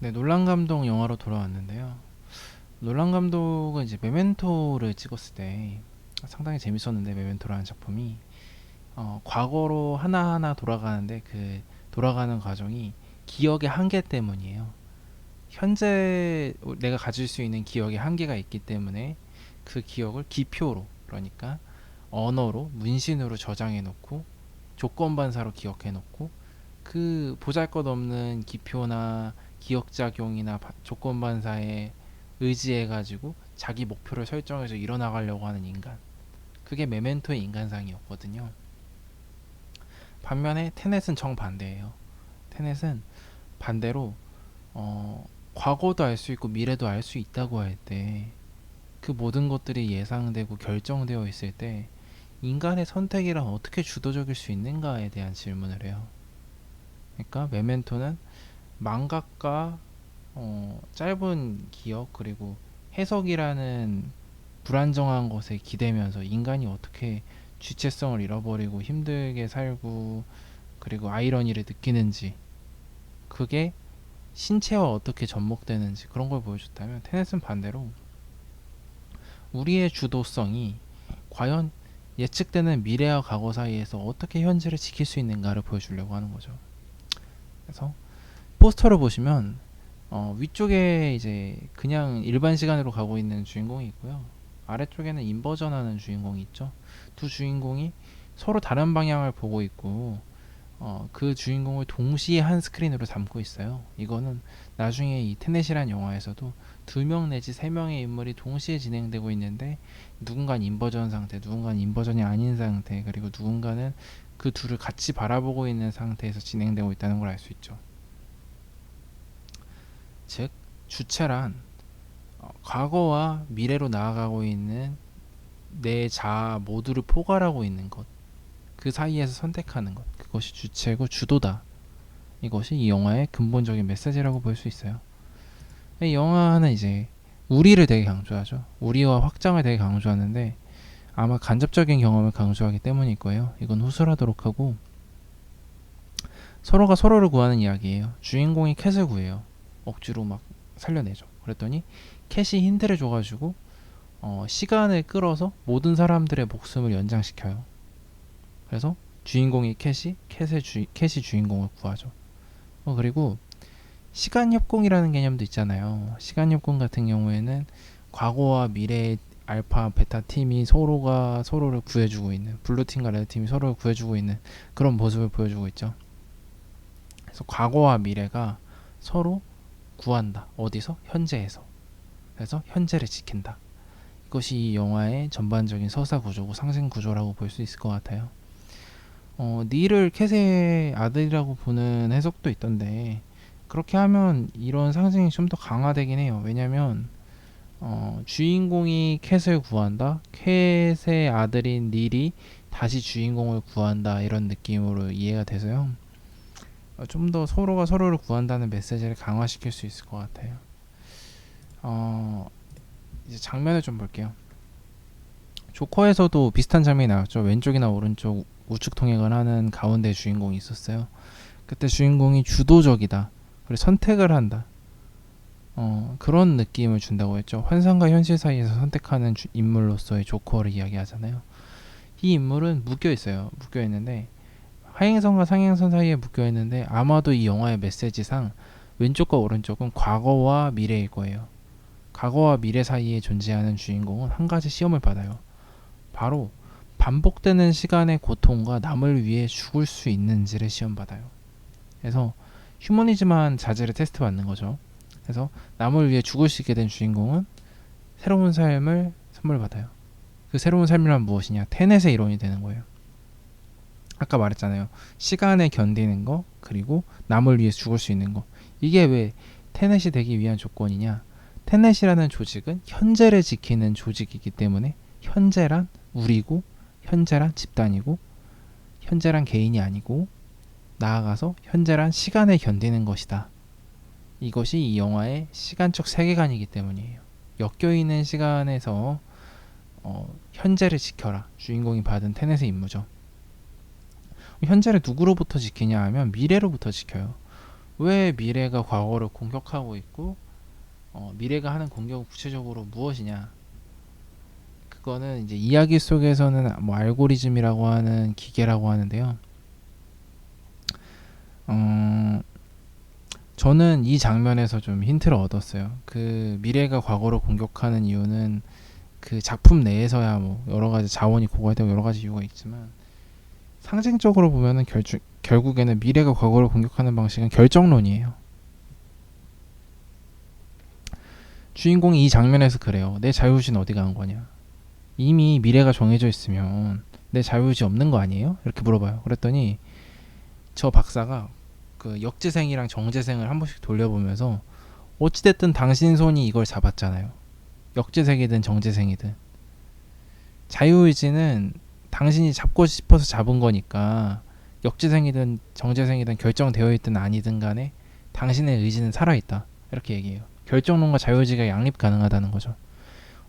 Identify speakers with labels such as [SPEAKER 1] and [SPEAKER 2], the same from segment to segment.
[SPEAKER 1] 네, 놀란 감독 영화로 돌아왔는데요. 놀란 감독은 이제 메멘토를 찍었을 때 상당히 재밌었는데 메멘토라는 작품이 어, 과거로 하나하나 돌아가는데 그 돌아가는 과정이 기억의 한계 때문이에요. 현재 내가 가질 수 있는 기억의 한계가 있기 때문에 그 기억을 기표로 그러니까 언어로 문신으로 저장해 놓고 조건 반사로 기억해 놓고 그 보잘것없는 기표나 기억 작용이나 바- 조건 반사에 의지해 가지고 자기 목표를 설정해서 이뤄나가려고 하는 인간. 그게 메멘토의 인간상이었거든요. 반면에 테넷은 정반대예요. 테넷은 반대로 어, 과거도 알 수 있고 미래도 알 수 있다고 할 때 그 모든 것들이 예상되고 결정되어 있을 때 인간의 선택이란 어떻게 주도적일 수 있는가에 대한 질문을 해요. 그러니까 메멘토는 망각과 어, 짧은 기억 그리고 해석이라는 불안정한 것에 기대면서 인간이 어떻게 주체성을 잃어버리고 힘들게 살고 그리고 아이러니를 느끼는지 그게 신체와 어떻게 접목되는지 그런 걸 보여줬다면 테넷은 반대로 우리의 주도성이 과연 예측되는 미래와 과거 사이에서 어떻게 현재를 지킬 수 있는가를 보여주려고 하는 거죠. 그래서 포스터를 보시면 어, 위쪽에 이제 그냥 일반 시간으로 가고 있는 주인공이 있고요. 아래쪽에는 인버전하는 주인공이 있죠. 두 주인공이 서로 다른 방향을 보고 있고 어, 그 주인공을 동시에 한 스크린으로 담고 있어요. 이거는 나중에 이 테넷이란 영화에서도 두 명 내지 세 명의 인물이 동시에 진행되고 있는데 누군가는 인버전 상태, 누군가는 인버전이 아닌 상태, 그리고 누군가는 그 둘을 같이 바라보고 있는 상태에서 진행되고 있다는 걸 알 수 있죠. 즉 주체란 어, 과거와 미래로 나아가고 있는 내 자아 모두를 포괄하고 있는 것. 그 사이에서 선택하는 것. 그것이 주체고 주도다. 이것이 이 영화의 근본적인 메시지라고 볼 수 있어요. 이 영화는 이제 우리를 되게 강조하죠. 우리와 확장을 되게 강조하는데 아마 간접적인 경험을 강조하기 때문일 거예요. 이건 후술하도록 하고 서로가 서로를 구하는 이야기예요. 주인공이 캣을 구해요. 억지로 막 살려내죠. 그랬더니 캣이 힌트를 줘가지고 어, 시간을 끌어서 모든 사람들의 목숨을 연장시켜요. 그래서 주인공이 캣이 캣의 주, 캣이 주인공을 구하죠. 어, 그리고 시간 협공이라는 개념도 있잖아요. 시간 협공 같은 경우에는 과거와 미래의 알파, 베타 팀이 서로가 서로를 구해주고 있는 블루 팀과 레드 팀이 서로를 구해주고 있는 그런 모습을 보여주고 있죠. 그래서 과거와 미래가 서로 구한다. 어디서? 현재에서. 그래서 현재를 지킨다. 이것이 이 영화의 전반적인 서사 구조고 상징 구조라고 볼 수 있을 것 같아요. 어, 닐을 캣의 아들이라고 보는 해석도 있던데 그렇게 하면 이런 상징이 좀 더 강화되긴 해요. 왜냐면 어, 주인공이 캣을 구한다. 캣의 아들인 닐이 다시 주인공을 구한다. 이런 느낌으로 이해가 돼서요. 어, 좀더 서로가 서로를 구한다는 메시지를 강화시킬 수 있을 것 같아요. 어, 이제 장면을 좀 볼게요. 조커에서도 비슷한 장면이 나왔죠. 왼쪽이나 오른쪽 우측 통행을 하는 가운데 주인공이 있었어요. 그때 주인공이 주도적이다. 그리고 선택을 한다. 어, 그런 느낌을 준다고 했죠. 환상과 현실 사이에서 선택하는 주- 인물로서의 조커를 이야기하잖아요. 이 인물은 묶여 있어요. 묶여 있는데 하행선과 상행선 사이에 묶여 있는데 아마도 이 영화의 메시지상 왼쪽과 오른쪽은 과거와 미래일 거예요. 과거와 미래 사이에 존재하는 주인공은 한 가지 시험을 받아요. 바로 반복되는 시간의 고통과 남을 위해 죽을 수 있는지를 시험받아요. 그래서 휴머니즘한 자질을 테스트 받는 거죠. 그래서 남을 위해 죽을 수 있게 된 주인공은 새로운 삶을 선물 받아요. 그 새로운 삶이란 무엇이냐? 테넷의 이론이 되는 거예요. 아까 말했잖아요. 시간에 견디는 거, 그리고 남을 위해 죽을 수 있는 거. 이게 왜 테넷이 되기 위한 조건이냐? 테넷이라는 조직은 현재를 지키는 조직이기 때문에 현재란 우리고 현재란 집단이고 현재란 개인이 아니고 나아가서 현재란 시간을 견디는 것이다. 이것이 이 영화의 시간적 세계관이기 때문이에요. 엮여 있는 시간에서 어, 현재를 지켜라. 주인공이 받은 테넷의 임무죠. 현재를 누구로부터 지키냐 하면 미래로부터 지켜요. 왜 미래가 과거를 공격하고 있고 어, 미래가 하는 공격은 구체적으로 무엇이냐? 그거는 이제 이야기 속에서는 뭐 알고리즘이라고 하는 기계라고 하는데요. 어, 저는 이 장면에서 좀 힌트를 얻었어요. 그 미래가 과거를 공격하는 이유는 그 작품 내에서야 뭐 여러 가지 자원이 고갈되고 여러 가지 이유가 있지만 상징적으로 보면은 결주, 결국에는 미래가 과거를 공격하는 방식은 결정론이에요. 주인공이 이 장면에서 그래요. 내 자유의지는 어디 간 거냐? 이미 미래가 정해져 있으면 내 자유의지 없는 거 아니에요? 이렇게 물어봐요. 그랬더니 저 박사가 그 역지생이랑 정지생을 한 번씩 돌려보면서 어찌됐든 당신 손이 이걸 잡았잖아요. 역지생이든 정지생이든 자유의지는 당신이 잡고 싶어서 잡은 거니까 역지생이든 정지생이든 결정되어 있든 아니든 간에 당신의 의지는 살아있다. 이렇게 얘기해요. 결정론과 자유의지가 양립 가능하다는 거죠.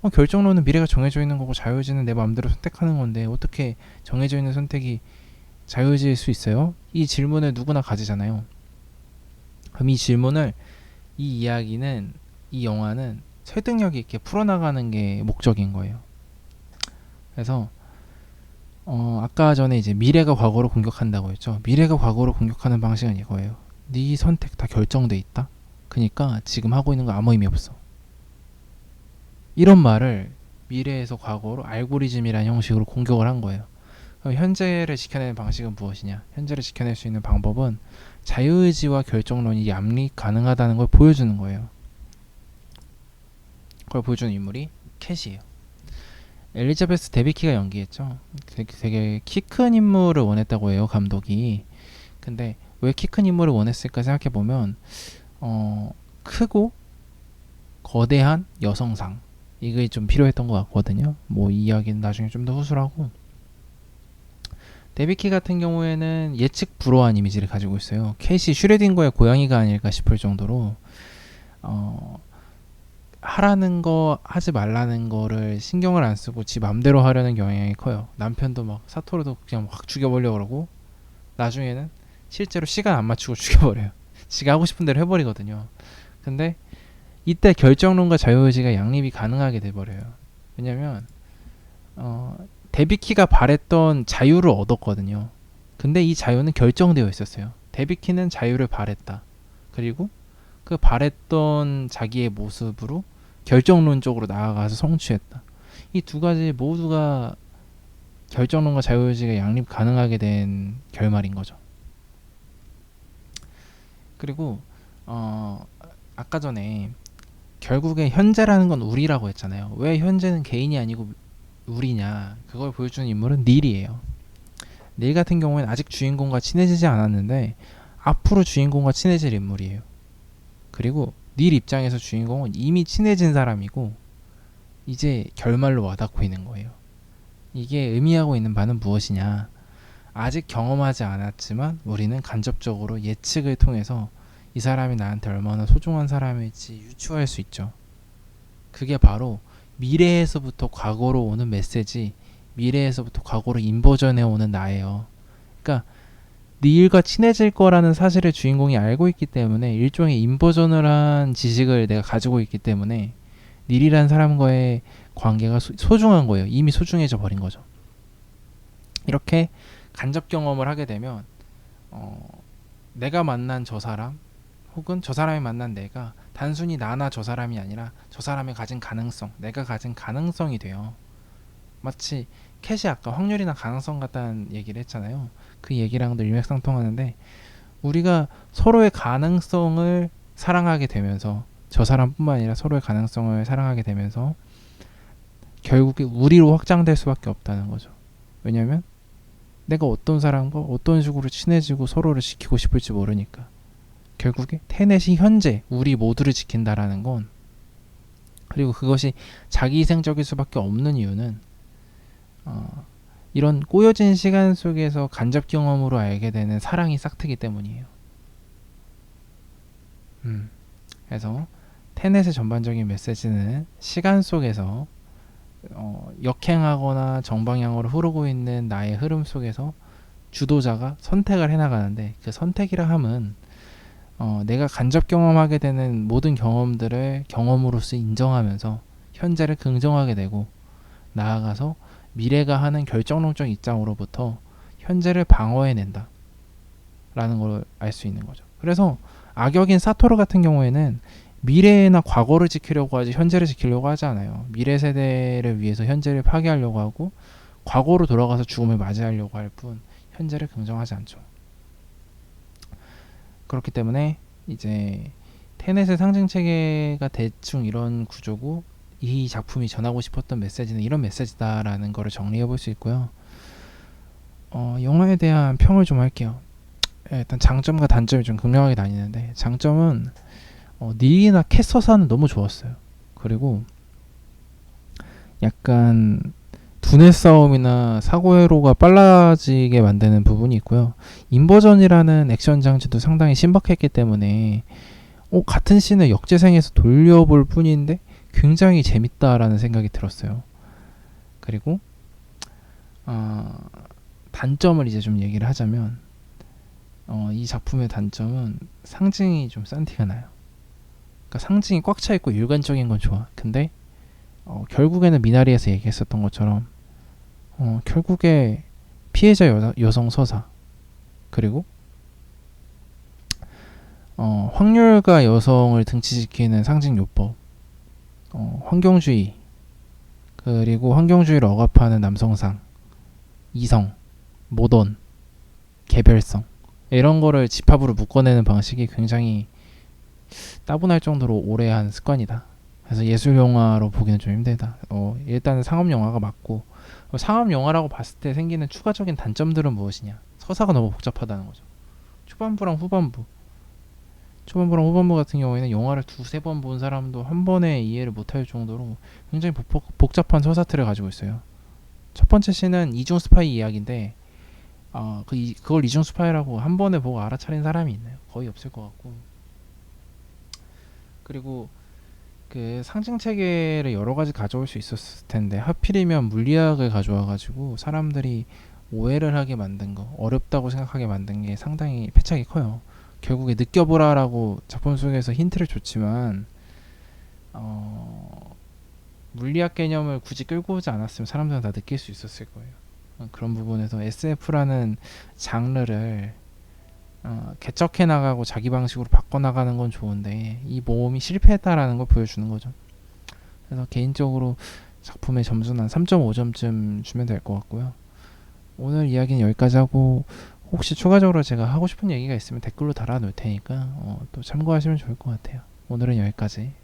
[SPEAKER 1] 어, 결정론은 미래가 정해져 있는 거고 자유의지는 내 마음대로 선택하는 건데 어떻게 정해져 있는 선택이 자유의지일 수 있어요? 이 질문을 누구나 가지잖아요. 그럼 이 질문을 이 이야기는 이 영화는 설득력 있게 풀어나가는 게 목적인 거예요. 그래서 어, 아까 전에 이제 미래가 과거를 공격한다고 했죠. 미래가 과거를 공격하는 방식은 이거예요. 네 선택 다 결정돼 있다. 그러니까 지금 하고 있는 거 아무 의미 없어. 이런 말을 미래에서 과거로 알고리즘이라는 형식으로 공격을 한 거예요. 현재를 지켜내는 방식은 무엇이냐? 현재를 지켜낼 수 있는 방법은 자유의지와 결정론이 양립 가능하다는 걸 보여주는 거예요. 그걸 보여주는 인물이 캣이에요. 엘리자베스 데비키가 연기했죠. 되게, 되게 키 큰 인물을 원했다고 해요 감독이. 근데 왜 키 큰 인물을 원했을까 생각해 보면 어, 크고 거대한 여성상 이게 좀 필요했던 것 같거든요. 뭐 이 이야기는 나중에 좀 더 후술하고 데비키 같은 경우에는 예측 불허한 이미지를 가지고 있어요. 케이시 슈레딩거의 고양이가 아닐까 싶을 정도로 어, 하라는 거 하지 말라는 거를 신경을 안 쓰고 지 맘대로 하려는 경향이 커요. 남편도 막 사토르도 그냥 확 죽여버려 그러고 나중에는 실제로 시간 안 맞추고 죽여버려요. 지가 하고 싶은 대로 해버리거든요. 근데 이때 결정론과 자유의지가 양립이 가능하게 돼버려요. 왜냐면 어, 데비키가 바랬던 자유를 얻었거든요. 근데 이 자유는 결정되어 있었어요. 데비키는 자유를 바랬다. 그리고 그 바랬던 자기의 모습으로 결정론적으로 나아가서 성취했다. 이 두 가지 모두가 결정론과 자유의지가 양립 가능하게 된 결말인 거죠. 그리고 어, 아까 전에 결국에 현재라는 건 우리라고 했잖아요. 왜 현재는 개인이 아니고 우리냐? 그걸 보여주는 인물은 닐이에요. 닐 같은 경우에는 아직 주인공과 친해지지 않았는데 앞으로 주인공과 친해질 인물이에요. 그리고 닐 입장에서 주인공은 이미 친해진 사람이고 이제 결말로 와닿고 있는 거예요. 이게 의미하고 있는 바는 무엇이냐? 아직 경험하지 않았지만 우리는 간접적으로 예측을 통해서 이 사람이 나한테 얼마나 소중한 사람일지 유추할 수 있죠. 그게 바로 미래에서부터 과거로 오는 메시지, 미래에서부터 과거로 인버전해 오는 나예요. 그러니까 네 일과 친해질 거라는 사실을 주인공이 알고 있기 때문에 일종의 인버전을 한 지식을 내가 가지고 있기 때문에 닐이란 사람과의 관계가 소, 중한 거예요. 이미 소중해져 버린 거죠. 이렇게 간접 경험을 하게 되면 어, 내가 만난 저 사람 혹은 저 사람이 만난 내가 단순히 나나 저 사람이 아니라 저 사람이 가진 가능성, 내가 가진 가능성이 돼요. 마치 캣이 아까 확률이나 가능성 같다는 얘기를 했잖아요. 그 얘기랑도 일맥상통하는데 우리가 서로의 가능성을 사랑하게 되면서 저 사람뿐만 아니라 서로의 가능성을 사랑하게 되면서 결국에 우리로 확장될 수밖에 없다는 거죠. 왜냐하면 내가 어떤 사람과 어떤 식으로 친해지고 서로를 지키고 싶을지 모르니까. 결국에 테넷이 현재 우리 모두를 지킨다라는 건 그리고 그것이 자기 희생적일 수밖에 없는 이유는 어, 이런 꼬여진 시간 속에서 간접 경험으로 알게 되는 사랑이 싹트기 때문이에요. 음, 그래서 테넷의 전반적인 메시지는 시간 속에서 어, 역행하거나 정방향으로 흐르고 있는 나의 흐름 속에서 주도자가 선택을 해나가는데 그 선택이라 함은 어, 내가 간접 경험하게 되는 모든 경험들을 경험으로서 인정하면서 현재를 긍정하게 되고 나아가서 미래가 하는 결정론적 입장으로부터 현재를 방어해낸다. 라는 걸 알 수 있는 거죠. 그래서 악역인 사토르 같은 경우에는 미래나 과거를 지키려고 하지 현재를 지키려고 하지 않아요. 미래 세대를 위해서 현재를 파괴하려고 하고 과거로 돌아가서 죽음을 맞이하려고 할 뿐 현재를 긍정하지 않죠. 그렇기 때문에 이제 테넷의 상징 체계가 대충 이런 구조고 이 작품이 전하고 싶었던 메시지는 이런 메시지다라는 거를 정리해 볼 수 있고요. 어, 영화에 대한 평을 좀 할게요. 예, 일단 장점과 단점이 좀 극명하게 나뉘는데 장점은 어, 닐이나 캐서사는 너무 좋았어요. 그리고 약간 두뇌 싸움이나 사고 회로가 빨라지게 만드는 부분이 있고요. 인버전이라는 액션 장치도 상당히 신박했기 때문에 어, 같은 씬을 역재생해서 돌려볼 뿐인데 굉장히 재밌다라는 생각이 들었어요. 그리고 어, 단점을 이제 좀 얘기를 하자면 어, 이 작품의 단점은 상징이 좀 싼 티가 나요. 그러니까 상징이 꽉 차 있고 일관적인 건 좋아. 근데 어, 결국에는 미나리에서 얘기했었던 것처럼 어, 결국에 피해자 여, 여성 서사 그리고 어, 확률과 여성을 등치시키는 상징 요법 어, 환경주의 그리고 환경주의를 억압하는 남성상 이성 모던 개별성 이런 거를 집합으로 묶어내는 방식이 굉장히 따분할 정도로 오래한 습관이다. 그래서 예술 영화로 보기는 좀 힘들다. 어, 일단은 상업 영화가 맞고 어, 상업 영화라고 봤을 때 생기는 추가적인 단점들은 무엇이냐? 서사가 너무 복잡하다는 거죠. 초반부랑 후반부. 초반부랑 후반부 같은 경우에는 영화를 두세 번 본 사람도 한 번에 이해를 못할 정도로 굉장히 복, 복잡한 서사틀을 가지고 있어요. 첫 번째 씬은 이중 스파이 이야기인데 어, 그 이, 그걸 이중 스파이라고 한 번에 보고 알아차린 사람이 있나요? 거의 없을 것 같고 그리고 그 상징 체계를 여러 가지 가져올 수 있었을 텐데 하필이면 물리학을 가져와 가지고 사람들이 오해를 하게 만든 거 어렵다고 생각하게 만든 게 상당히 패착이 커요. 결국에 느껴보라라고 작품 속에서 힌트를 줬지만 어, 물리학 개념을 굳이 끌고 오지 않았으면 사람들은 다 느낄 수 있었을 거예요. 어, 그런 부분에서 SF라는 장르를 어, 개척해 나가고 자기 방식으로 바꿔 나가는 건 좋은데 이 모험이 실패했다라는 걸 보여주는 거죠. 그래서 개인적으로 작품의 점수는 한 3.5점쯤 주면 될 것 같고요. 오늘 이야기는 여기까지 하고 혹시 추가적으로 제가 하고 싶은 얘기가 있으면 댓글로 달아 놓을 테니까 어, 또 참고하시면 좋을 것 같아요. 오늘은 여기까지.